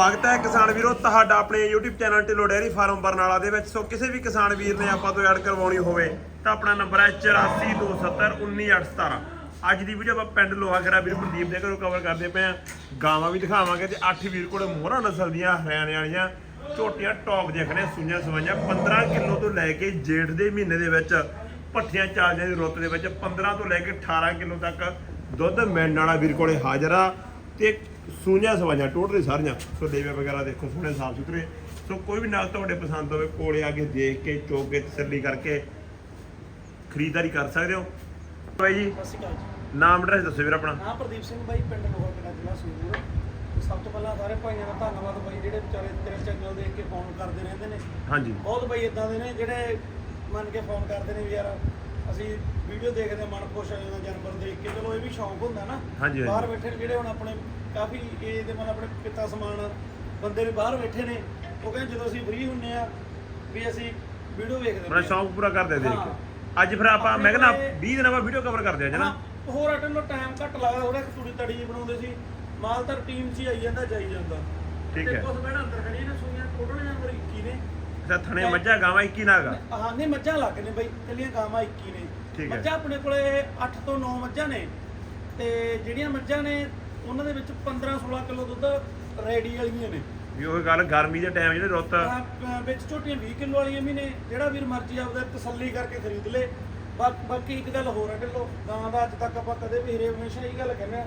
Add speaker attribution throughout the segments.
Speaker 1: ਸਵਾਗਤ ਹੈ ਕਿਸਾਨ ਵੀਰੋ, ਤੁਹਾਡਾ ਆਪਣੇ YouTube channel Dhillon dairy farm Barnala ਦੇ ਵਿੱਚ। ਸੋ ਕਿਸੇ ਵੀ ਕਿਸਾਨ ਵੀਰ ਨੇ ਆਪਾਂ ਤੋਂ ਐਡ ਕਰਵਾਉਣੀ ਹੋਵੇ ਤਾਂ ਆਪਣਾ ਨੰਬਰ ਹੈ 8427191817 ਅੱਜ ਦੀ ਵੀਡੀਓ ਆਪਾਂ ਪਿੰਡ ਲੋਹਾਗਰਾ ਵੀਰ ਮਨਦੀਪ ਦੇ ਘਰੋਂ ਕਵਰ ਕਰਦੇ ਪਏ ਆ ਗਾਵਾਂ ਵੀ ਦਿਖਾਵਾਂਗੇ ਤੇ ਅੱਠ ਵੀਰ ਕੋਲੇ ਮੋਹਰਾਂ ਨਸਲ ਦੀਆਂ, ਹਰਿਆਣੇ ਵਾਲੀਆਂ ਝੋਟੀਆਂ ਟੌਪ ਦੇਖਣੇ, ਸੁਈਆਂ ਸਵਾਈਆਂ। 15 ਕਿਲੋ ਤੋਂ ਲੈ ਕੇ ਜੇਠ ਦੇ ਮਹੀਨੇ ਦੇ ਵਿੱਚ ਪੱਠੀਆਂ ਚਾਰਜਾਂ ਦੀ ਰੁੱਤ ਦੇ ਵਿੱਚ 15 ਤੋਂ ਲੈ ਕੇ 18 ਕਿਲੋ ਤੱਕ ਦੁੱਧ ਮਿਲਣ ਵਾਲਾ ਵੀਰ ਕੋਲੇ ਹਾਜ਼ਰ ਆ। ਤੇ ਸੂਈਆਂ ਸਵਾਈਆਂ ਟੋਟਲੀ ਸਾਰੀਆਂ। ਸੋ ਲੇਵੇ ਵਗੈਰਾ ਦੇਖੋ ਸੋਹਣੇ ਸਾਫ਼ ਸੁਥਰੇ। ਸੋ ਕੋਈ ਵੀ ਨਾਲ ਤੁਹਾਡੇ ਪਸੰਦ ਹੋਵੇ ਕੋਲੇ ਆ ਕੇ ਦੇਖ ਕੇ ਚੋਕ ਕੇ ਤਸੱਲੀ ਕਰਕੇ ਖਰੀਦਦਾਰੀ ਕਰ ਸਕਦੇ ਹੋ। ਬਾਈ ਜੀ
Speaker 2: ਸਤਿ ਸ਼੍ਰੀ ਅਕਾਲ ਜੀ।
Speaker 1: ਨਾਮ ਐਡਰੈਸ ਦੱਸੋ ਵੀਰ ਆਪਣਾ।
Speaker 2: ਨਾਮ ਪ੍ਰਦੀਪ ਸਿੰਘ ਬਾਈ ਪਿੰਡ ਲੋਹਾ ਕਿਲਾ ਜ਼ਿਲ੍ਹਾ ਸੰਗਰੂਰ ਤੇ ਸਭ ਤੋਂ ਪਹਿਲਾਂ ਸਾਰੇ ਭਾਈਆਂ ਦਾ ਧੰਨਵਾਦ ਬਾਈ ਜਿਹੜੇ ਵਿਚਾਰੇ ਤੇਰੇ ਚੈਨਲ ਦੇਖ ਕੇ ਫੋਨ ਕਰਦੇ ਰਹਿੰਦੇ ਨੇ।
Speaker 1: ਹਾਂਜੀ।
Speaker 2: ਬਹੁਤ ਬਾਈ ਇਦਾਂ ਦੇ ਨੇ ਜਿਹੜੇ ਮੰਨ ਕੇ ਫੋਨ ਕਰਦੇ ਨੇ ਵੀ ਯਾਰ ਅਸੀਂ ਵੀਡੀਓ ਦੇਖਦੇ ਮਨ ਖੁਸ਼ ਹੋ ਜਾਂਦਾ ਜਾਨਵਰ ਦੇਖ ਕੇ। ਚਲੋ ਇਹ ਵੀ ਸ਼ੌਂਕ ਹੁੰਦਾ ਨਾ।
Speaker 1: ਹਾਂਜੀ, ਹਾਂਜੀ।
Speaker 2: ਬਾਹਰ ਬੈਠੇ ਨੇ ਜਿਹੜੇ ਹੁਣ ਆਪਣੇ ਕਾਫੀ ਏਜ ਦੇ ਮਨ ਆਪਣੇ ਪਿਤਾ ਸਮਾਨ ਬੰਦੇ ਵੀ ਬਾਹਰ ਬੈਠੇ ਨੇ। ਉਹ ਕਹਿੰਦੇ ਜਦੋਂ ਅਸੀਂ ਫ੍ਰੀ ਹੁੰਨੇ ਆ ਵੀ ਅਸੀਂ ਵੀਡੀਓ ਵੇਖਦੇ
Speaker 1: ਆਪਣਾ ਸ਼ੌਂਕ ਪੂਰਾ ਕਰਦੇ ਦੇਖ ਕੇ। ਅੱਜ ਫਿਰ ਆਪਾਂ ਮੈਂ ਕਹਿੰਦਾ 20 ਦਿਨਾਂ ਬਾਅਦ ਵੀਡੀਓ ਕਵਰ ਕਰਦੇ ਆ ਜਨਾ।
Speaker 2: ਹਾਂ, ਹੋਰ ਅਟਨ ਨੂੰ ਟਾਈਮ ਘੱਟ ਲੱਗਦਾ ਥੋੜਾ ਤੂੜੀ ਤੜੀ ਜਿਹੀ ਬਣਾਉਂਦੇ ਸੀ। ਮਾਲ ਤਾਂ ਟੀਮ 'ਚ ਹੀ ਆਈ ਜਾਂਦਾ ਜਾਈ ਜਾਂਦਾ।
Speaker 1: ਠੀਕ
Speaker 2: ਤੇ
Speaker 1: ਹੈ।
Speaker 2: ਕੁਛ ਬੈਣਾ ਅੰਦਰ ਖੜੀ ਨੇ ਸੂਈਆਂ ਟੋਟਲ ਜਾਨਵਰ 21 ਨੇ।
Speaker 1: ਅੱਛਾ ਥਣੇ ਮੱਝਾਂ ਗਾਵਾਂ 21 ਨਾਗਾ
Speaker 2: ਹਾਂ ਨਹੀਂ ਮੱਝਾਂ ਲੱਗ ਨੇ ਬਈ ਕੱਲੀਆਂ ਗਾਵਾਂ 21 ਨੇ।
Speaker 1: ਠੀਕ ਹੈ।
Speaker 2: ਮੱਝਾਂ ਆਪਣੇ ਕੋਲੇ 8 ਤੋਂ 9 ਮੱਝਾਂ ਨੇ। ਤੇ ਜਿਹੜੀਆਂ ਮੱਝਾਂ ਨੇ ਉਹਨਾਂ ਦੇ ਵਿੱਚ 15 16 ਕਿਲੋ ਦੁੱਧ ਰੈਡੀ ਵਾਲੀਆਂ ਨੇ।
Speaker 1: ਵੀ ਉਹ ਗੱਲ ਗਰਮੀ ਦੇ ਟਾਈਮ ਜਿਹੜੇ ਰੁੱਤ।
Speaker 2: ਅਹ, ਵਿੱਚ ਝੋਟੀਆਂ 20 ਕਿਲੋ ਵਾਲੀਆਂ ਵੀ ਨੇ ਜਿਹੜਾ ਵੀਰ ਮਰਜ਼ੀ ਆਪਦਾ ਤਸੱਲੀ ਕਰਕੇ ਖਰੀਦ ਲੇ। ਬਾ- ਬਾਕੀ ਇੱਕ ਗੱਲ ਹੋਰ ਹੈ ਢਿੱਲੋ ਗਾਂ ਦਾ ਅੱਜ ਤੱਕ ਆਪਾਂ ਕਦੇ ਵੀ ਹੀਰੇ ਹਮੇਸ਼ਾ ਇਹ ਗੱਲ ਕਹਿੰਦੇ ਆ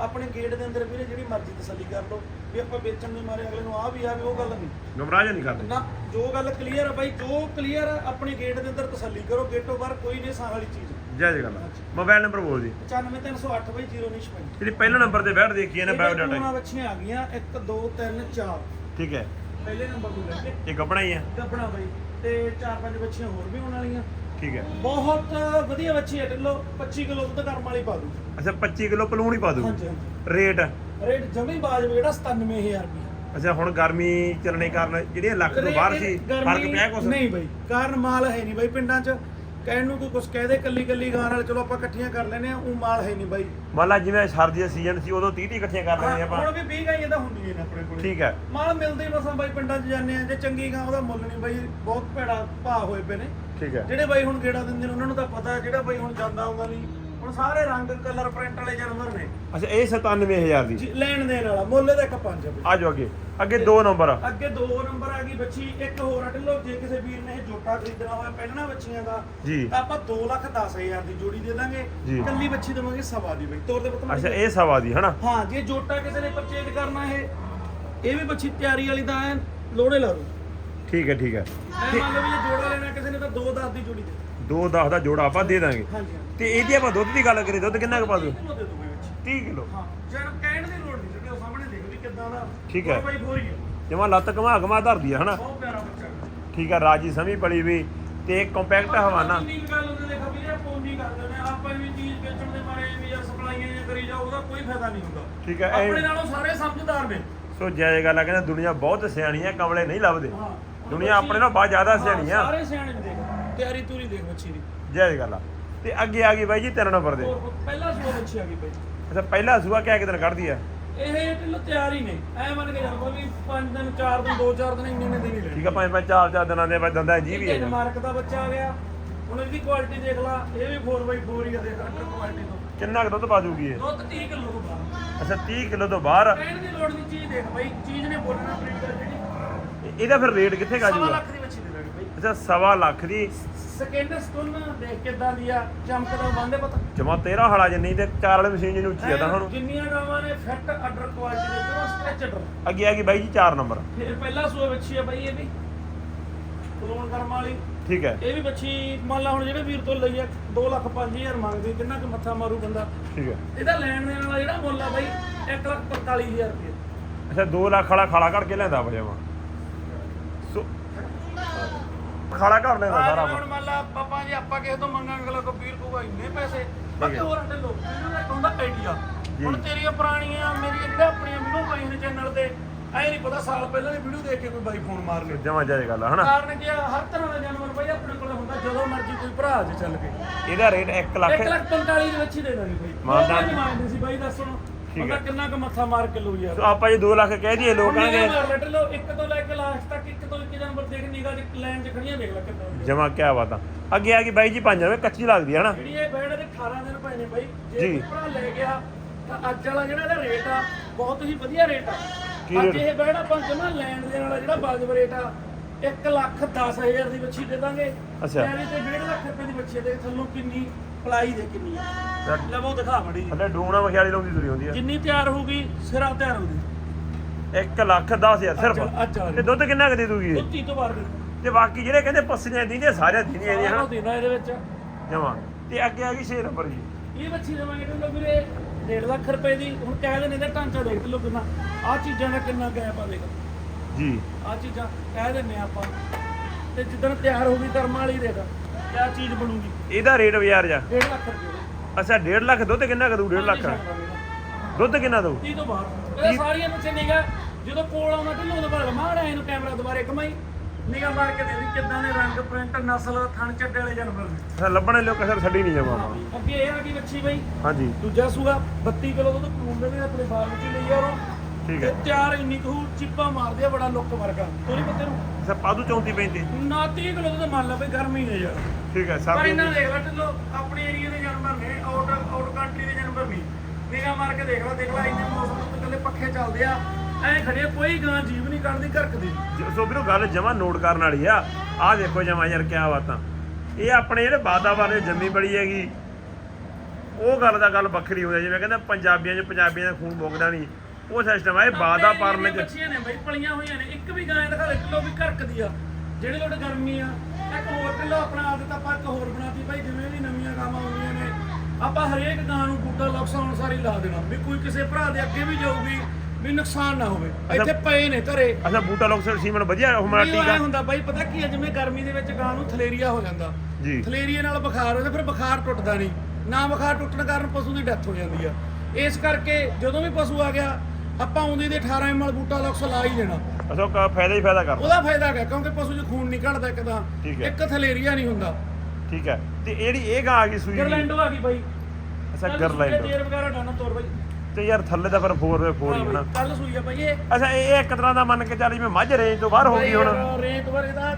Speaker 2: ਆਪਣੇ ਗੇਟ ਦੇ ਅੰਦਰ ਵੀਰੇ ਜਿਹੜੀ ਮਰਜ਼ੀ ਤਸੱਲੀ ਕਰ ਲਓ ਵੀ ਆਪਾਂ ਵੇਚਣ ਦੇ ਮਾਰੇ ਅਗਲੇ ਨੂੰ ਆ ਵੀ ਆਵੇ ਉਹ ਗੱਲ ਨਹੀਂ।
Speaker 1: ਗੁੰਮਰਾਹ ਜਿਹਾ ਨਹੀਂ ਕਰਦੇ।
Speaker 2: ਨਾ ਜੋ ਗੱਲ ਕਲੀਅਰ ਆ ਬਾਈ ਜੋ ਕਲੀਅਰ ਆ ਆਪਣੇ ਗੇਟ ਦੇ ਅੰਦਰ ਤਸੱਲੀ ਕਰੋ ਗੇਟੋਂ ਬਾਹਰ ਕੋਈ ਨਹੀਂ ਸਾਹ ਵਾਲੀ ਚੀਜ਼।
Speaker 1: ਜੈ ਜੈ ਗੱਲ ਮੋਬਾਈਲ ਨੰਬਰ ਬੋਲ ਜੀ।
Speaker 2: 95308 ਬਾਈ 095
Speaker 1: ਜਿਹੜੀ ਪਹਿਲੇ ਨੰਬਰ ਤੇ ਬੈਠ ਦੇਖੀ ਇਹਨੇ ਬਾਇਓ ਡਾਟਾ
Speaker 2: ਬੱਚੀਆਂ ਆ ਗਈਆਂ 1 2 3 4
Speaker 1: ਠੀਕ ਹੈ।
Speaker 2: ਪਹਿਲੇ ਨੰਬਰ ਤੋਂ ਲੈ ਕੇ।
Speaker 1: ਇਹ ਕੱਪੜਾ ਹੀ ਹੈ
Speaker 2: ਗੱਬਣਾ ਬਾਈ। ਤੇ ਚਾਰ ਪੰਜ ਬੱਚੀਆਂ ਹੋਰ ਵੀ ਹੋਣ ਵਾਲੀਆਂ।
Speaker 1: ਠੀਕ ਹੈ।
Speaker 2: ਬਹੁਤ ਵਧੀਆ ਬੱਚੀ ਹੈ ਢਿੱਲੋ 25 ਕਿਲੋ ਦੁੱਧ ਕਰਮ ਵਾਲੀ ਪਾ ਦੂ
Speaker 1: ਅੱਛਾ 25 ਕਿਲੋ ਪਲੂਣ ਹੀ ਪਾ ਦੂ
Speaker 2: ਹਾਂਜੀ
Speaker 1: ਰੇਟ?
Speaker 2: ਰੇਟ ਜਮੀ ਬਾਜ ਜਿਹੜਾ 97000 ਰੁਪਏ
Speaker 1: ਅੱਛਾ ਹੁਣ ਗਰਮੀ ਚੱਲਣੇ ਕਾਰਨ ਜਿਹੜੀਆਂ ਲੱਖ ਤੋਂ ਬਾਹਰ ਸੀ ਫ਼ਰਕ ਪਿਆ ਕੁਛ?
Speaker 2: ਨਹੀਂ ਬਾਈ ਕਾਰਨ ਮਾਲ ਹੈ ਨਹੀਂ ਬਾਈ ਪਿੰਡਾਂ 'ਚ। ਕਹਿਣ ਨੂੰ ਕੋਈ ਕੁਛ ਕਹਦੇ ਕੱਲੀ ਕੱਲੀ ਗਾਂ ਨਾਲ ਚਲੋ ਆਪਾਂ ਇਕੱਠੀਆਂ ਕਰ ਲੈਨੇ ਆ ਉਹ ਮਾਲ ਹੈ ਨਹੀਂ ਬਾਈ।
Speaker 1: ਮੰਨ ਲਾ ਜਿਵੇਂ ਸਰਦੀ ਦਾ ਸੀਜ਼ਨ ਸੀ ਉਦੋਂ 30 30 ਇਕੱਠੀਆਂ ਕਰ ਲੈਂਦੇ
Speaker 2: ਹੁਣ
Speaker 1: ਆਪਾਂ।
Speaker 2: ਵੀ 20 ਗਾਈਆਂ ਤਾਂ ਹੁੰਦੀਆਂ ਨੇ ਆਪਣੇ ਕੋਲ।
Speaker 1: ਠੀਕ ਹੈ।
Speaker 2: ਮਾਲ ਮਿਲਦੇ ਹੀ ਮਸਾਂ ਬਾਈ ਪਿੰਡਾਂ 'ਚ ਜਾਂਦੇ ਆ ਜੇ ਚੰਗੀ ਗਾਂ ਉਹਦਾ ਮੁੱਲ ਨਹੀਂ ਬਾਈ ਬਹੁਤ ਭੈੜਾ ਭਾਅ ਹੋਏ ਪਏ ਨੇ।
Speaker 1: ਠੀਕ ਹੈ।
Speaker 2: ਜਿਹੜੇ ਬਾਈ ਹੁਣ ਗੇੜਾ ਦਿੰਦੇ ਨੇ ਉਹਨਾਂ ਨੂੰ ਤਾਂ ਪਤਾ ਹੈ ਜਿਹੜਾ ਬਾਈ ਹੁਣ ਜਾਂਦਾ ਆਉਂਦਾ ਨਹੀਂ। ਹੁਣ ਸਾਰੇ ਰੰਗ ਕਲਰ ਪ੍ਰਿੰਟ ਵਾਲੇ ਜਾਨਵਰ ਨੇ।
Speaker 1: ਅੱਛਾ ਇਹ 97000 ਦੀ।
Speaker 2: ਜੀ, ਲੈਣ ਦੇਣ ਵਾਲਾ ਮੁੱਲ ਇਹਦਾ ਇੱਕ ਪੰਜ ਆ ਬਾਈ।
Speaker 1: ਆ ਜਾਓ ਅੱਗੇ। ਅੱਗੇ ਦੋ ਨੰਬਰ
Speaker 2: ਅੱਗੇ ਦੋ ਨੰਬਰ ਆ ਗਈ ਬੱਚੀ ਇੱਕ ਹੋਰ ਅਟ ਲਓ ਜੇ ਕਿਸੇ ਵੀਰ ਨੇ ਇਹ ਜੋਟਾ ਖਰੀਦਣਾ ਹੋਇਆ ਪਹਿਲਣਾ ਬੱਚੀਆਂ ਦਾ
Speaker 1: ਜੀ।
Speaker 2: ਤਾਂ ਆਪਾਂ 2 ਲੱਖ 10000 ਦੀ ਜੋੜੀ ਦੇ ਦਾਂਗੇ।
Speaker 1: ਜੀ।
Speaker 2: ਕੱਲੀ ਬੱਚੀ ਦੇਵਾਂਗੇ ਸਵਾ ਦੀ ਬਈ। ਤੋਰ ਦੇ ਪੁੱਤ
Speaker 1: ਅੱਛਾ ਇਹ ਸਵਾ ਦੀ ਹਨਾ?
Speaker 2: ਹਾਂ ਜੇ ਜੋਟਾ ਕਿਸੇ ਨੇ ਪਰਚੇਜ ਕਰਨਾ ਇਹ ਇਹ ਵੀ ਬੱਚੀ ਤਿਆਰੀ ਵਾਲੀ ਤਾਂ ਐ ਲੋੜੇ ਲਾ ਦੋ
Speaker 1: ਠੀਕ ਹੈ ਠੀਕ ਹੈ।
Speaker 2: ਐ ਮੰਨ ਲਓ ਵੀ ਜੇ ਜੋੜਾ ਲੈਣਾ ਕਿਸੇ ਨੇ ਤਾਂ 2 10 ਦੀ ਜੋੜੀ ਦੇ
Speaker 1: ਦੋ 10 ਦਾ ਜੋੜਾ ਆਪਾਂ ਦੇ ਦਾਂਗੇ।
Speaker 2: ਹਾਂਜੀ
Speaker 1: ਤੇ ਇਹਦੀ ਆਪਾਂ ਦੁੱਧ ਦੀ ਗੱਲ ਕਰੀਏ ਦੁੱਧ ਕਿੰਨਾ ਕੁ ਪਾ ਦੂ?
Speaker 2: ਕਿਲੋ ਦੇ ਦੋ ਬਈ ਬੱਚੀ
Speaker 1: 30 ਕਿਲੋ।
Speaker 2: ਹਾਂ ਜਣ ਕਹਿਣ ਦੀ ਲੋੜ ਨਹੀਂ ਜਿਹੜੇ ਉਹ ਸਾਹਮਣੇ ਦੇਖ ਵੀ ਕਿੱਦਾਂ ਦਾ
Speaker 1: ਠੀਕ ਹੈ।
Speaker 2: ਉਹ ਬਾਈ ਫੋਰੀ ਹੈ
Speaker 1: ਜਿਵੇਂ ਲੱਤ ਘਮਾ ਘਮਾ ਧਰਦੀ ਆ ਹਨਾ?
Speaker 2: ਬਹੁਤ ਪਿਆਰਾ ਬੱਚਾ
Speaker 1: ਠੀਕ ਆ ਰਾਜੀ ਸਮੀ ਪਲੀ ਵੀ ਤੇ ਕੰਪੈਕਟ ਹਵਾਨਾ।
Speaker 2: ਗੱਲ ਉਹਨੇ ਦੇਖੋ ਵੀ ਇਹ ਪੂੰਜੀ ਕਰਦੇ ਨੇ ਆਪਾਂ ਵੀ ਚੀਜ਼ ਵੇਚਣ ਦੇ ਮਾਰੇ ਵੀ ਯਾਰ ਸਪਲਾਈਆਂ ਜਿਹੀਆਂ ਕਰੀ ਜਾਓ ਉਹਦਾ ਕੋਈ ਫਾਇਦਾ ਨਹੀਂ ਹੁੰਦਾ।
Speaker 1: ਠੀਕ ਹੈ, ਇਹ-
Speaker 2: ਆਪਣੇ ਨਾਲੋਂ ਸਾਰੇ ਸਮਝਦਾਰ ਨੇ।
Speaker 1: ਸੋ ਜੈ ਗੱਲ ਆ ਕਹਿੰਦਾ ਦੁਨੀਆ ਬਹੁਤ ਸਿਆਣੀ ਆ ਕਮਲੇ ਨਹੀਂ ਲੱਭਦੇ।
Speaker 2: ਹਾਂ।
Speaker 1: ਦੁਨੀਆ ਆਪਣੇ ਨਾਲੋਂ ਬਹੁਤ ਜ਼ਿਆਦਾ ਸਿਆਣੀ ਆ।
Speaker 2: ਸਾਰੇ ਸਿਆਣੇ ਨੇ ਦੇਖ। ਤਿਆਰੀ ਤੂਰੀ ਦੇਖ ਬੱਚੀ ਦੀ।
Speaker 1: ਜੈ ਗੱਲ ਆ। ਤੇ ਅੱਗੇ ਆ ਗਈ ਬਾਈ ਜੀ ਤਿੰਨ ਨੰਬਰ ਦੇ।
Speaker 2: ਹੋਰ ਪਹਿਲਾ ਸੂਆ ਬੱਚੀ ਆ ਗਈ ਬਈ
Speaker 1: ਅੱਛਾ ਪਹਿਲਾ ਸੂਆ ਕਿਆ ਕਿਦਨ ਕੱਢਦੀ ਆ?
Speaker 2: ਇਹ ਢਿੱਲੋ ਤਿਆਰੀ ਨੇ। ਐ ਮੰਨ ਕੇ ਚੱਲ ਵੀ 5 ਦਿਨ 4 ਦਿਨ 2-4 ਦਿਨ ਇੰਨੇ ਨੇ ਦਿਨ ਹੀ ਲੈਣੇ
Speaker 1: ਠੀਕ ਆ ਪੰਜ ਪੰਜ ਚਾਰ ਚਾਰ ਦਿਨਾਂ ਦੇ ਬਾਅਦ ਦੰਦਾ ਜੀ ਵੀ ਹੈ
Speaker 2: ਮਾਰਕ ਦਾ ਬੱਚਾ ਆ ਗਿਆ। ਹੁਣ ਇਹਦੀ ਕੁਆਲਿਟੀ ਦੇਖ ਲਾ ਇਹ ਵੀ 4x4 ਹੀ ਆ ਦੇਖ ਅੰਡਰ ਕੁਆਲਿਟੀ ਤੋਂ।
Speaker 1: ਕਿੰਨਾ ਕੁ ਦੁੱਧ ਪਾ ਦੂਗੀ ਇਹ?
Speaker 2: ਦੁੱਧ 30 ਕਿਲੋ ਤੋਂ ਬਾਹਰ।
Speaker 1: ਅੱਛਾ 30 ਕਿਲੋ ਤੋਂ ਬਾਹਰ।
Speaker 2: ਕਹਿਣ ਦੀ ਲੋੜ ਨਹੀਂ ਚੀਜ਼ ਦੇਖ ਬਾਈ ਚੀਜ਼ ਨੇ ਬੋਲਣਾ ਪ੍ਰਿੰਟਰ ਜਿਹੜੀ।
Speaker 1: ਇਹ- ਇਹਦਾ ਫਿਰ ਰੇਟ ਕਿੱਥੇ ਕਾ
Speaker 2: ਸਵਾ
Speaker 1: ਜੂਗਾ?
Speaker 2: ਲੱਖ ਦੀ ਦੇ। ਬਾਈ
Speaker 1: ਅੱਛਾ ਸਵਾ ਲੱਖ ਦੀ।
Speaker 2: ਸਕਿੰਡ ਸਟੋਨ ਦੇਖ ਕਿਦਾਂ ਦੀ ਆ ਚਮਕਦਾ ਬੰਦੇ ਪਤਾ।
Speaker 1: ਜਮਾ 13 ਹਲਾ ਜਿੰਨੀ ਤੇ ਚਾਰ ਵਾਲੀ ਮਸ਼ੀਨ ਜਿਹਨੂੰ ਉੱਚੀ ਆ ਤਾਂ ਹੁਣ।
Speaker 2: ਜਿੰਨੀਆਂ ਗਾਵਾਂ ਨੇ ਫਿੱਟ ਆਰਡਰ ਕੁਆਲਿਟੀ ਦੇ ਪੂਰਾ ਸਟ੍ਰੈਚ ਆਰਡਰ
Speaker 1: ਅੱਗੇ ਆ ਗਈ ਬਾਈ ਜੀ 4 ਨੰਬਰ।
Speaker 2: ਫਿਰ ਪਹਿਲਾ ਸੂਆ ਬੱਚੀ ਆ ਬਾਈ ਇਹ ਵੀ। ਕਲੋਨ ਕਰਮ ਵਾਲੀ।
Speaker 1: ਠੀਕ ਹੈ।
Speaker 2: ਇਹ ਵੀ ਬੱਚੀ ਮੰਨ ਲਾ ਹੁਣ ਜਿਹੜੇ ਵੀਰ ਤੋਂ ਲਈ ਆ 2 ਲੱਖ 5000 ਮੰਗਦੇ ਕਿੰਨਾ ਕੁ ਮੱਥਾ ਮਾਰੂ ਬੰਦਾ।
Speaker 1: ਠੀਕ ਹੈ।
Speaker 2: ਇਹਦਾ ਲੈਣ ਦੇਣ ਵਾਲਾ ਜਿਹੜਾ ਮੁੱਲ ਆ ਬਾਈ 1 ਲੱਖ 45000 ਰੁਪਏ।
Speaker 1: ਅੱਛਾ 2 ਲੱਖ ਵਾਲਾ ਖਾਲਾ ਘੜ ਕੇ ਲੈਂਦਾ ਪਜਾਮਾ ਸੋ ਖਾਲਾ ਘੜ ਲੈਂਦਾ ਸਾਰਾ
Speaker 2: ਹੁਣ ਮੰਨ ਲਾ ਪਾਪਾ ਜੀ ਆਪਾਂ ਕਿਸੇ ਤੋਂ ਮੰਗਾਂਗੇ ਅਗਲਾ ਕੋ 20 ਰੁਪਏ ਇੰਨੇ ਪੈਸੇ। ਬਾਕੀ ਹੋਰ ਅੱਡੇ ਲੋਕ ਇਹਨਾਂ ਦਾ ਹੁੰਦਾ ਆਈਡੀਆ ਹੁਣ ਤੇਰੀਆਂ ਪੁਰਾਣੀਆਂ ਮੇਰੀਆਂ ਜਿਹੜਾ ਆਪਣੀਆਂ ਵੀਡੀਓ ਪਾਈਆਂ ਨੇ ਚੈਨਲ ਤੇ। ਐ ਨਹੀਂ ਪਤਾ ਸਾਲ ਪਹਿਲਾਂ ਦੀ ਵੀਡੀਓ ਦੇਖ ਕੇ ਕੋਈ ਬਾਈ ਫੋਨ ਮਾਰ ਲੇ
Speaker 1: ਜਮਾ ਜਾਏ ਗੱਲ ਹਨਾ?
Speaker 2: ਕਾਰਨ ਕੀ ਆ? ਹਰ ਤਰ੍ਹਾਂ ਦਾ ਜਾਨਵਰ ਬਾਈ ਆਪਣੇ ਕੋਲ ਹੁੰਦਾ ਜਦੋਂ ਮਰਜ਼ੀ ਕੋਈ ਭਰਾ ਜੇ ਚੱਲ ਕੇ
Speaker 1: ਇਹਦਾ ਰੇਟ 1 ਲੱਖ
Speaker 2: 1 ਲੱਖ 45 ਦੇ ਵਿੱਚ ਹੀ ਦੇ ਦਾਂਗੇ ਬਾਈ।
Speaker 1: ਮਾਨਦਾਨ-
Speaker 2: ਸੀ ਬਾਈ ਦੱਸੋ
Speaker 1: ਠੀਕ
Speaker 2: ਬੰਦਾ
Speaker 1: ਹੈ।
Speaker 2: ਕਿੰਨਾ ਕੁ ਮੱਥਾ ਮਾਰ ਕੇ ਲੂ ਯਾਰ।
Speaker 1: ਸੋ ਆਪਾਂ ਜੇ 2 ਲੱਖ ਕਹਿ ਦਈਏ ਲੋਕ
Speaker 2: ਹੁਣ
Speaker 1: ਕਹਿੰਦੇ
Speaker 2: ਨਿਗਾਹ ਮਾਰ ਲੈ ਲੋ ਇੱਕ ਤੋਂ ਲੈ ਕੇ ਲਾਸਟ ਤੱਕ ਇੱਕ ਤੋਂ ਇੱਕ ਨੰਬਰ ਦੇਖ ਨਿਗਾਹ ਚ ਲਾਈਨ ਚ ਖੜੀਆਂ ਦੇਖ ਲੈ ਕਿੰਨਾ
Speaker 1: ਜਮਾ ਕਿਆ ਬਾਤਾਂ। ਅੱਗੇ ਆ ਗਈ ਬਾਈ ਜੀ 5 ਰੁਪਏ ਕੱਚੀ ਲੱਗਦੀ ਹੈ ਨਾ।
Speaker 2: ਜਿਹੜੀ ਇਹ ਬੈਡ ਦੇ 18 ਦਿਨ ਪਏ ਨੇ ਬਾਈ। ਜੇ
Speaker 1: ਜੀ।
Speaker 2: ਕੋਈ ਭਰਾ ਲੈ ਗਿਆ ਤਾਂ ਅੱਜ ਵਾਲਾ ਜਿਹੜਾ ਇਹਦਾ ਰੇਟ ਆ ਬਹੁਤ ਹੀ ਵਧੀਆ ਰੇਟ ਆ।
Speaker 1: ਕੀ
Speaker 2: ਅੱਜ
Speaker 1: ਰੇਟ?
Speaker 2: ਇਹ ਬੈਡ ਆਪਾਂ ਜਮਾ ਲੈਣ ਦੇ ਵਾਲਾ ਜਿਹੜਾ ਵਾਜਬ ਰੇਟ ਆ 1 ਲੱਖ 10000 ਦੀ ਬੱਚੀ ਦੇ ਦਾਂਗੇ।
Speaker 1: ਅੱਛਾ।
Speaker 2: ਤੇ 1.5 ਲੱਖ ਰੁਪਏ ਦੀ ਬੱਚੀ ਦੇ ਥੱਲੋਂ ਕਿੰਨੀ ਪਲਾਈ ਦੇ ਕਿੰਨੀ ਆ। ਲੈ ਉਹ ਦਿਖਾ ਮੜੀ
Speaker 1: ਥੱਲੇ ਡੂਣਾ ਮਖਿਆਲੀ ਲਾਉਂਦੀ ਤੁਰੀ ਹੁੰਦੀ
Speaker 2: ਜਿੰਨੀ ਤਿਆਰ ਹੋਊਗੀ ਸਿਰਾ ਤਿਆਰ
Speaker 1: ਹੈ 1 ਲੱਖ 10000 ਸਿਰਫ।
Speaker 2: ਅੱਜ ਵਾਲੀ
Speaker 1: ਤੇ ਦੁੱਧ ਕਿੰਨਾ ਕੁ ਦੇ ਦੂਗੀ ਇਹ?
Speaker 2: ਦੁੱਤੀ ਤੋਂ ਬਾਹਰ ਦੇ
Speaker 1: ਤੇ ਬਾਕੀ ਜਿਹੜੇ ਕਹਿੰਦੇ ਪੱਸੀਆਂ ਦਿੰਦੇ ਸਾਰੇ ਦਿੰਦੀਆਂ ਇਹਦੀਆਂ
Speaker 2: ਸਾਰਾ
Speaker 1: ਹਨਾ?
Speaker 2: ਦੇਣਾ ਇਹਦੇ ਵਿੱਚ।
Speaker 1: ਜਮਾ। ਤੇ ਅੱਗੇ ਆ ਗਈ 6 ਨੰਬਰ ਜੀ।
Speaker 2: ਇਹ ਬੱਚੀ ਦੇਵਾਂਗੇ ਤੁਹਾਨੂੰ ਵੀਰੇ 1.5 ਲੱਖ ਰੁਪਏ ਦੀ ਹੁਣ ਕਹਿ ਦਿੰਦੇ ਨੇ ਢਾਂਚਾ ਦੇਖ ਲਓ ਕਿੰਨਾ। ਆਹ ਚੀਜ਼ਾਂ ਦਾ ਕਿੰਨਾ ਗੈਪ ਆ ਦੇਖ।
Speaker 1: ਜੀ।
Speaker 2: ਆਹ ਚੀਜ਼ਾਂ ਕਹਿ ਦਿੰਨੇ ਆ ਆਪਾਂ। ਤੇ ਜਿੱਦਣ ਤਿਆਰ ਹੋ ਗਈ ਕਰਮ ਵਾਲੀ ਦੇਖ ਕਿਆ ਚੀਜ਼ ਬਣੂਗੀ।
Speaker 1: ਇਹਦਾ ਰੇਟ ਬਾਜ਼ਾਰ ਜਾ।
Speaker 2: 1.5 ਲੱਖ ਰੁਪਏ
Speaker 1: ਅੱਛਾ 1.5 ਲੱਖ ਦੁੱਧ ਕਿੰਨਾ ਕਰੂ 1.5 ਲੱਖ। ਦੁੱਧ ਕਿੰਨਾ ਦਊ?
Speaker 2: 30 ਤੋਂ ਬਾਹਰ। ਇਹ ਸਾਰੀਆਂ ਪਿੱਛੇ ਨਿਗਾ ਜਦੋਂ ਕੋਲ ਆਉਂਦਾ ਢਿੱਲੋਂ ਦਾ ਬਾਅਦ ਮਾੜਾ ਇਹਨੂੰ ਕੈਮਰਾ ਦੁਬਾਰੇ ਕਮਾਈ ਨਿਗਾ ਮਾਰ ਕੇ ਦੇਖੀ ਕਿੱਦਾਂ ਦੇ ਰੰਗ ਪ੍ਰਿੰਟ ਨਸਲ ਥਣ ਚੱਡੇ ਵਾਲੇ ਜਾਨਵਰ ਨੇ।
Speaker 1: ਲੱਭਣੇ ਲੋਕ ਅਸਰ ਛੱਡੀ ਨਹੀਂ ਜਾਵਾ
Speaker 2: ਅੱਗੇ ਇਹ ਆ ਗਈ ਬੱਚੀ ਬਈ।
Speaker 1: ਹਾਂਜੀ।
Speaker 2: ਦੂਜਾ ਸੂਗਾ 32 ਕਿਲੋ ਦੁੱਧ ਪੂੰਦੇ ਵੀ ਆਪਣੇ ਬਾਹਰ ਵਿੱਚ ਲਈ ਆ ਉਹ
Speaker 1: ਠੀਕ
Speaker 2: ਤੇ
Speaker 1: ਹੈ
Speaker 2: ਤਿਆਰ ਇੰਨੀ ਕਹੂ ਚਿੱਪਾ ਮਾਰਦੇ ਆ ਬੜਾ ਲੁੱਕ ਵਰਗਾ। ਤੋਰੀ ਪੱਤੇ ਨੂੰ?
Speaker 1: ਅੱਛਾ ਪਾਦੂ 34 35
Speaker 2: ਨਾ 30 ਕਿਲੋ ਦੁੱਧ ਮੰਨ ਲਾ ਬਈ ਗਰਮੀ ਨੇ ਯਾਰ।
Speaker 1: ਠੀਕ ਹੈ
Speaker 2: ਪਰ
Speaker 1: ਸਭ
Speaker 2: ਇਹਨਾਂ ਦੇਖ ਲੈ ਢਿੱਲੋ ਆਪਣੇ ਏਰੀਆ ਦੇ ਜਾਨਵਰ ਨੇ ਆਊਟ ਆਊਟ ਕੰਟਰੀ ਦੇ ਜਾਨਵਰ ਨਹੀਂ ਨਿਗਾਹ ਮਾਰ ਕੇ ਦੇਖ ਲੈ ਦੇਖ ਲੈ ਇੰਨੇ ਮੌਸਮ ਤੋਂ ਕੱਲੇ ਪੱਖੇ ਚੱਲਦੇ ਆ। ਐ ਖੜੇ ਆ, ਕੋਈ ਗਾਂ ਜੀਵ ਨਹੀਂ ਕੱਢਦੀ ਘਰਕਦੀ
Speaker 1: ਸੋ ਵੀਰੋ ਗੱਲ ਜਮਾ ਨੋਟ ਕਰਨ ਵਾਲੀ ਆ। ਆਹ ਦੇਖੋ ਜਮਾ ਯਾਰ ਕਿਆ ਬਾਤਾਂ। ਇਹ ਆਪਣੇ ਜਿਹੜੇ ਵਾਤਾਵਰਨ ਦੇ ਜੰਮੀ ਬੜੀ ਹੈਗੀ। ਉਹ ਗੱਲ ਦਾ ਗੱਲ ਵੱਖਰੀ ਹੋ ਜਾਂਦੀ ਜਿਵੇਂ ਕਹਿੰਦਾ ਪੰਜਾਬੀਆਂ 'ਚ ਪੰਜਾਬੀਆਂ ਦਾ ਖੂਨ ਬੋਗਦਾ ਨਹੀਂ। ਉਹ ਸਿਸਟਮ ਆ ਇਹ ਵਾਤਾਵਰਨ
Speaker 2: ਆਪਣੇ
Speaker 1: 'ਚ।
Speaker 2: ਬੱਚੀਆਂ ਨੇ ਬਈ ਪਲੀਆਂ ਹੋਈਆਂ ਨੇ। ਇੱਕ ਵੀ ਗਾਂ ਦਿਖਾ ਲੈ ਢਿੱਲੋ ਵੀ ਘਰਕਦੀ ਆ। ਜਿਹੜੇ ਲੋਟ ਗਰਮੀ ਆ ਇੱਕ ਹੋਰ ਢਿੱਲੋ ਆਪਣਾ ਆਦਤ ਆਪਾਂ ਇੱਕ ਹੋਰ ਬਣਾਤੀ। ਭਾਈ ਜਿਵੇਂ ਵੀ ਨਵੀਆਂ ਗਾਵਾਂ ਆਉਂਦੀਆਂ ਨੇ ਆਪਾਂ ਹਰੇਕ ਗਾਂ ਨੂੰ ਬੂਟਾ ਲੌਕਸ ਆਉਣ ਸਾਰੀ ਲਾ ਦੇਣਾ ਵੀ ਕੋਈ ਕਿਸੇ ਭਰਾ ਦੇ ਅੱਗੇ ਵੀ ਜਾਊਗੀ ਵੀ ਨੁਕਸਾਨ ਨਾ ਹੋਵੇ। ਇੱਥੇ ਪਏ ਨੇ ਘਰੇ।
Speaker 1: ਅੱਛਾ ਬੂਟਾ ਲੋਕ ਸੀਮਨ ਵਧੀਆ ਹੁਮਾ
Speaker 2: ਨਹੀਂ ਉਹ ਐਂ
Speaker 1: ਟੀਕਾ
Speaker 2: ਹੁੰਦਾ ਬਾਈ ਪਤਾ ਕੀ ਹੈ ਜਿਵੇਂ ਗਰਮੀ ਦੇ ਵਿੱਚ ਗਾਂ ਨੂੰ ਥਲੇਰੀਆ ਹੋ ਜਾਂਦਾ।
Speaker 1: ਜੀ।
Speaker 2: ਥਲੇਰੀਏ ਨਾਲ ਬੁਖਾਰ ਹੋ ਜਾਂਦਾ ਫਿਰ ਬੁਖਾਰ ਟੁੱਟਦਾ ਨਹੀਂ। ਨਾ ਬੁਖਾਰ ਟੁੱਟਣ ਕਾਰਨ ਪਸ਼ੂ ਦੀ ਡੈਥ ਹੋ ਜਾਂਦੀ ਆ। ਇਸ ਕਰਕੇ ਜਦੋਂ ਵੀ ਪਸ਼ੂ ਆ ਗਿਆ ਆਪਾਂ ਆਉਂਦੀ ਦੇ 18 ml ਬੂਟਾ ਲੌਕਸ ਲਾ ਹੀ ਦੇਣਾ।
Speaker 1: ਅਸੋ ਕਾ ਫਾਇਦਾ ਹੀ ਫਾਇਦਾ ਕਰਦਾ।
Speaker 2: ਉਹਦਾ ਫਾਇਦਾ ਹੈ ਕਿਉਂਕਿ ਪਸ਼ੂ 'ਚ ਖੂਨ ਨਹੀਂ ਘਟਦਾ ਇੱਕ ਤਾਂ।
Speaker 1: ਠੀਕ ਹੈ।
Speaker 2: ਇੱਕ ਥਲੇਰੀਆ ਨਹੀਂ ਹੁੰਦਾ।
Speaker 1: ਠੀਕ ਹੈ। ਤੇ ਜਿਹੜੀ ਇਹ ਗਾਂ ਆ ਗਈ ਸੂਈ। ਦੀ,
Speaker 2: ਗਰਲੈਂਡੋ ਆ ਗਈ ਬਾਈ।
Speaker 1: ਅੱਛਾ ਗਰਲਾਈਨ
Speaker 2: ਦੇਰ ਵਗੈਰਾ ਡਾਣਾ ਤੋਰ ਬਾਈ।
Speaker 1: ਤੇ ਯਾਰ ਥੱਲੇ ਦਾ ਫਿਰ 4x4 ਹੀ ਹਨਾ
Speaker 2: ਕੱਲ ਸੂਈ ਆ ਬਾਈ ਇਹ।
Speaker 1: ਅੱਛਾ ਇਹ ਇਹ ਇੱਕ ਤਰ੍ਹਾਂ ਦਾ ਮੰਨ ਕੇ ਚੱਲ ਜਿਵੇਂ ਮੱਝ ਰੇਂਜ ਤੋਂ ਬਾਹਰ ਹੋ ਗਈ ਹੁਣ।
Speaker 2: ਰੇਟ ਵਰ ਇਹਦਾ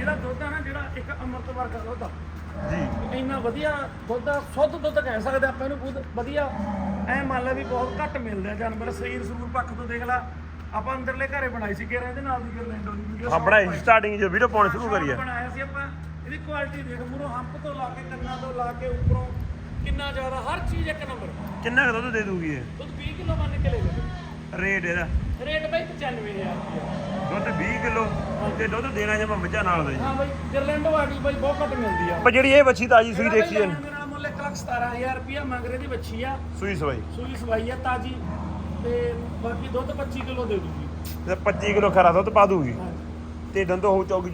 Speaker 2: ਇਹਦਾ ਦੁੱਧ ਆ ਨਾ ਜਿਹੜਾ ਇੱਕ ਅੰਮ੍ਰਿਤ ਵਰਗਾ ਦੁੱਧ ਆ।
Speaker 1: ਜੀ।
Speaker 2: ਇੰਨਾ ਵਧੀਆ ਦੁੱਧ ਆ ਸ਼ੁੱਧ ਦੁੱਧ ਕਹਿ ਸਕਦੇ ਆਪਾਂ ਇਹਨੂੰ ਬਹੁਤ ਵਧੀਆ। ਐ ਮੰਨ ਲਾ ਵੀ ਬਹੁਤ ਘੱਟ ਮਿਲਦਾ ਜਾਨਵਰ। ਸਰੀਰ ਸਰੂਰ ਪੱਖ ਤੋਂ ਦੇਖ ਲਾ ਆਪਾਂ ਅੰਦਰਲੇ ਘਰੇ ਬਣਾਈ ਸੀ ਗੇਰਾਂ ਦੇ ਨਾਲ ਦੀ ਗਰਲੈਂਡੋ ਦੀ ਵੀਡੀਓ
Speaker 1: ਆਪਣਾ ਸਟਾਰਟਿੰਗ ਜੋ ਵੀਡੀਓ ਪਾਉਣੀ ਸ਼ੁਰੂ ਕਰੀ ਹੈ
Speaker 2: ਬਣਾਇਆ ਸੀ ਆਪਾਂ। ਇਹਦੀ ਕੁਆਲਿਟੀ ਦੇਖ ਮੂਰੋਂ ਹੰਪ ਤੋਂ ਲਾ ਕੇ ਕੰਨਾਂ ਤੋਂ ਲਾ ਕੇ ਉੱਪਰੋਂ ਕਿੰਨਾ ਜ਼ਿਆਦਾ ਹਰ ਚੀਜ਼ ਇੱਕ ਨੰਬਰ
Speaker 1: ਕਿੰਨਾ ਕੁ ਦੁੱਧ ਦੇ ਦੂਗੀ ਇਹ?
Speaker 2: ਦੁੱਧ 20 ਕਿਲੋ ਮੰਨ ਕੇ ਲੈ ਲਓ।
Speaker 1: ਰੇਟ ਇਹਦਾ।
Speaker 2: ਰੇਟ ਬਾਈ 95000 ਰੁਪਇਆ।
Speaker 1: ਦੁੱਧ 20 ਕਿਲੋ ਤੇ ਦੁੱਧ ਦੇਣਾ ਜਮਾ ਮੱਝਾਂ ਨਾਲ ਦਾ ਜੀ।
Speaker 2: ਹਾਂ ਬਾਈ ਗਰਲੈਂਡੋ ਆ ਗਈ ਬਾਈ ਬਹੁਤ ਘੱਟ ਮਿਲਦੀ ਆ।
Speaker 1: ਪਰ ਜਿਹੜੀ ਇਹ ਬੱਚੀ ਤਾਜੀ ਸੂਈ ਦੇਖੀ ਹੈ।
Speaker 2: ਦੇ ਨਾਲ ਮੁੱਲ 117000 ਰੁਪਇਆ ਮੰਗ ਰਹੇ ਦੀ ਬੱਚੀ ਆ।
Speaker 1: ਸੂਈ ਸਵਾਈ।
Speaker 2: ਸੂਈ ਸਵਾਈ ਆ ਤਾਜੀ। ਤੇ ਬਾਕੀ ਦੁੱਧ 25 ਕਿਲੋ ਦੇ ਦੂਗੀ।
Speaker 1: ਤੇ 25 ਕਿਲੋ ਖਰਾ ਦੁੱਧ ਪਾ ਦੂਗੀ।
Speaker 2: ਹਾਂ।
Speaker 1: ਤੇ ਦੰਦੋ ਹੋ ਚੌਗੀ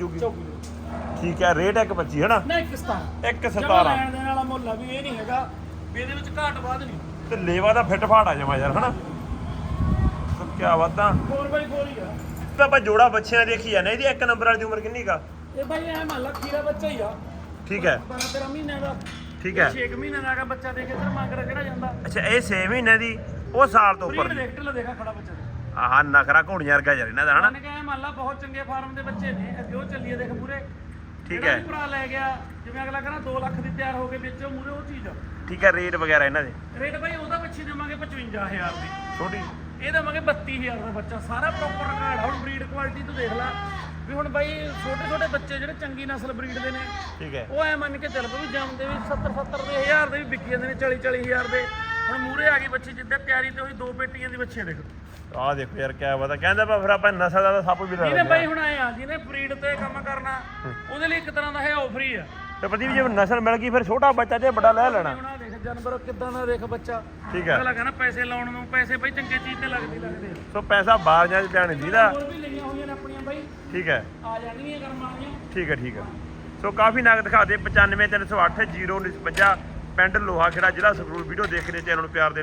Speaker 1: ਠੀਕ ਹੈ ਰੇਟ ਇੱਕ 25 ਹੈ ਨਾ
Speaker 2: ਨਾ ਇੱਕ ਸਤਾਰਾਂ।
Speaker 1: ਇੱਕ
Speaker 2: ਜਮਾਂ
Speaker 1: 17
Speaker 2: ਲੈਣ ਦੇਣ ਵਾਲਾ ਮੁੱਲ ਆ ਵੀ ਇਹ ਨਹੀਂ ਹੈਗਾ ਵੀ ਇਹਦੇ ਵਿੱਚ ਘਾਟ ਵਾਧ ਨਹੀਂ।
Speaker 1: ਤੇ ਲੇਵਾ ਦਾ ਫਿੱਟ ਫਾੜ ਆ ਜਾਵਾ ਯਾਰ ਹਨਾ? ਸੋ ਕੀ ਵਾਤਾਂ
Speaker 2: ਫੋਰ ਬਾਈ ਫੋਰ ਹੀ ਆ।
Speaker 1: ਤਾਂ ਆਪਾਂ ਜੋੜਾ ਬੱਚਿਆਂ ਦੇਖੀ ਜਾਂਦੇ ਇਹਦੀ ਇੱਕ ਨੰਬਰ ਵਾਲੀ ਦੀ ਉਮਰ ਕਿੰਨੀ ਕਾ
Speaker 2: ਇਹ ਬਾਈ ਐ ਮੰਨ ਲਾ ਖੀਰਾ ਬੱਚਾ ਹੀ ਆ।
Speaker 1: ਠੀਕ ਹੈ।
Speaker 2: 12 13 ਮਹੀਨਿਆਂ ਦਾ।
Speaker 1: ਠੀਕ ਹੈ।
Speaker 2: 6 ਮਹੀਨਿਆਂ ਦਾ ਹੈਗਾ ਬੱਚਾ ਦੇਖ ਇੱਧਰ ਮੰਗ ਰਿਹਾ ਕਿਹੜਾ ਜਾਂਦਾ।
Speaker 1: ਅੱਛਾ ਇਹ 6 ਮਹੀਨੇ ਦੀ ਉਹ ਸਾਲ ਤੋਂ ਉੱਪਰ
Speaker 2: ਦੇਖ ਢਿੱਲਾ ਦੇਖਾ ਖੜਾ ਬੱਚਾ।
Speaker 1: ਆਹ ਨਖਰਾ ਘੋੜੀਆਂ ਵਰਗਾ ਯਾਰ ਇਹਨਾਂ ਦਾ ਹਨਾ?
Speaker 2: ਮੰਨ ਕੇ ਐ ਮੰਨ ਲਾ ਬਹੁਤ ਚੰਗੇ ਫਾਰਮ ਦੇ ਬੱਚੇ ਨੇ ਅੱਗੇ ਉਹ ਚੱਲੀਏ ਦੇਖ ਮੂਰੇ
Speaker 1: ਠੀਕ ਹੈ।
Speaker 2: ਭਰਾ ਲੈ ਗਿਆ ਜਿਵੇਂ ਅਗਲਾ ਕਹਿੰਦਾ 2 ਲੱਖ ਦੀ ਤਿਆਰ ਹੋ ਕੇ ਵੇਚੋ ਮੂਰੇ ਉਹ ਚੀਜ਼
Speaker 1: ਠੀਕ ਹੈ ਰੇਟ ਵਗੈਰਾ ਇਹਨਾਂ ਦੇ।
Speaker 2: ਰੇਟ ਬਾਈ ਉਹਦਾ ਬੱਚੀ ਦੇਵਾਂਗੇ 55000 ਦੀ।
Speaker 1: ਛੋਟੀ
Speaker 2: ਇਹ ਦੇਵਾਂਗੇ 32000 ਦਾ ਬੱਚਾ ਸਾਰਾ ਪ੍ਰੋਪਰ ਰਿਕਾਰਡ ਹੁਣ ਬਰੀਡ ਕੁਆਲਿਟੀ ਤੋਂ ਦੇਖ ਲੈ। ਵੀ ਹੁਣ ਬਾਈ ਛੋਟੇ ਛੋਟੇ ਬੱਚੇ ਜਿਹੜੇ ਚੰਗੀ ਨਸਲ ਬਰੀਡ ਦੇ ਨੇ
Speaker 1: ਠੀਕ ਹੈ।
Speaker 2: ਉਹ ਐ ਮੰਨ ਕੇ ਚੱਲ ਪਓ ਵੀ ਜੰਮਦੇ ਵੀ 70 70 ਦੇ ਹਜ਼ਾਰ ਦੇ ਵੀ ਵਿਕੀ ਜਾਂਦੇ ਨੇ 40 40 ਹਜ਼ਾਰ ਦੇ। ਹੁਣ ਮੂਰੇ ਆ ਗਈ ਬੱਚੀ ਜਿੱਦਾਂ ਤਿਆਰੀ ਤੇ ਹੋਈ ਦੋ ਪੇਟੀਆਂ ਦੀ ਬੱਚੀ ਦੇਖ।
Speaker 1: ਆਹ ਦੇਖੋ ਯਾਰ ਕਿਆ ਪਤਾ ਕਹਿੰਦਾ ਪਾ ਫਿਰ ਆਪਾਂ ਨਸਲ ਦਾ ਸੱਪ ਵੀ ਲੈ
Speaker 2: ਇਹਨੇ ਬਾਈ ਹੁਣ ਆਏ ਆ ਜਿਹਨੇ ਬਰੀਡ ਤੇ ਕੰਮ ਕਰਨਾ ਉਹਦੇ ਲਈ ਇੱਕ ਤਰ੍ਹਾਂ ਦਾ ਹੈ ਆਫਰ ਹੀ ਆ।
Speaker 1: ਤੇ ਪਤੀ ਵੀ ਜੇ ਨਸਲ ਮਿਲ ਗਈ ਫਿਰ ਛੋਟਾ ਬੱਚਾ ਤੇ ਵੱਡਾ ਲੈ ਲੈਣਾ।
Speaker 2: ਜਾਨਵਰ ਕਿੱਦਾਂ ਦਾ ਦੇਖ ਬੱਚਾ?
Speaker 1: ਠੀਕ ਹੈ।
Speaker 2: ਅਗਲਾ ਕਹਿੰਦਾ ਪੈਸੇ ਲਾਉਣ ਨੂੰ ਪੈਸੇ ਬਈ ਚੰਗੇ ਚੀਜ਼ ਤੇ ਲੱਗਦੇ ਲੱਗਦੇ ਆ।
Speaker 1: ਸੋ ਪੈਸਾ ਬਾਹਰ ਜਾ ਧਿਆਨ ਨਹੀਂ ਦੀਦਾ।
Speaker 2: ਹੋਰ ਵੀ ਲਈਆਂ ਹੋਈਆਂ ਨੇ ਆਪਣੀਆਂ ਬਾਈ।
Speaker 1: ਠੀਕ ਹੈ।
Speaker 2: ਆ ਜਾਣਗੀਆਂ ਕਰਮ ਵਾਲੀਆਂ।
Speaker 1: ਠੀਕ ਹੈ ਠੀਕ ਹੈ। ਸੋ ਕਾਫੀ ਨਗ ਦਿਖਾ ਦੇ 95308 059 ਪਿੰਡ ਲੋਹਾ ਖੇੜਾ ਜ਼ਿਲ੍ਹਾ ਸੰਗਰੂਰ। ਵੀਡੀਓ ਦੇਖ ਰਹੇ ਚੈਨਲ ਨੂੰ ਪਿਆਰ ਦੇ ਲਈ।